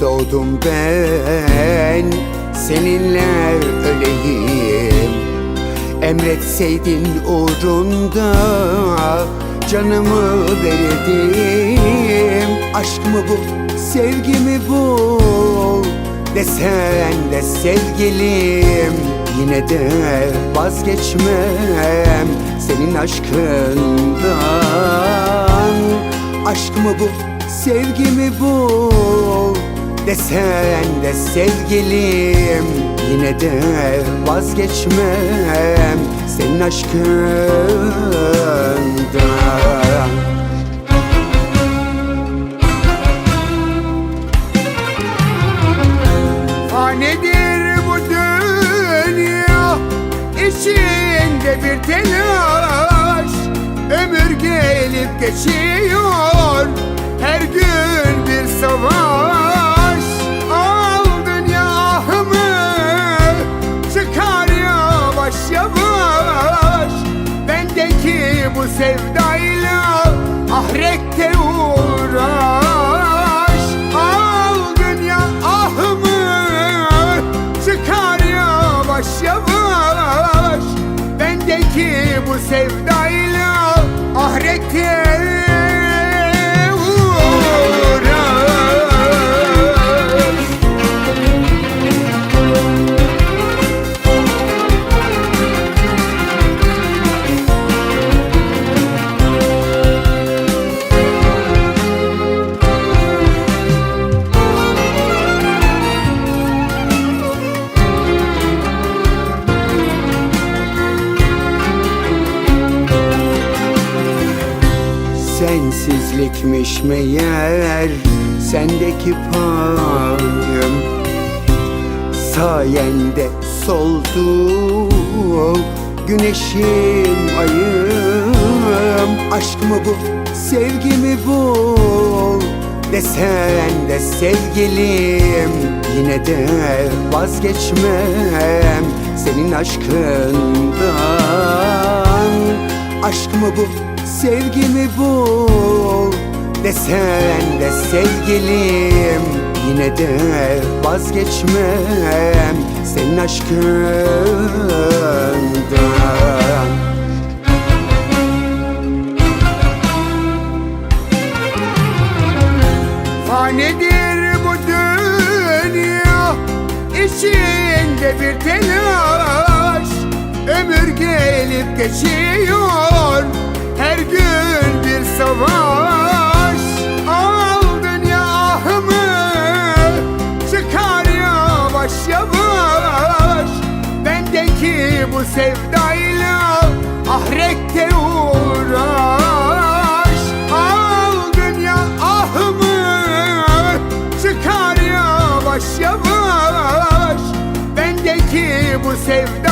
doğdum ben. Seninle öleyim. Emretseydin uğrunda Canımı verirdim Aşk mı bu, sevgi mi bu? Desen de sevgilim Yine de vazgeçmem Senin aşkından. Aşk mı bu, sevgi mi bu Desen de sevgilim. Yine de vazgeçmem Senin aşkından. Fanidir bu dünya? İçinde bir telaş Ömür gelip geçiyor sevdayla Ahirette Sensizlikmiş meğer sendeki payım. Sayende soldu güneşim ayım. Aşk mı bu, sevgi mi bu Desen de sevgilim. Yine de vazgeçmem Senin aşkından. Aşk mı bu, sevgi mi bu Desen de sevgilim Yine de vazgeçmem Senin aşkından. Fanidir bu dünya içinde bir telaş Ömür gelip geçiyor Her gün bir savaş. Al dünya ahımı. Çıkar yavaş yavaş. Bendeki bu sevdayla Ahirette uğraş. Al dünya ahımı. Çıkar yavaş yavaş. Bendeki bu sevdayla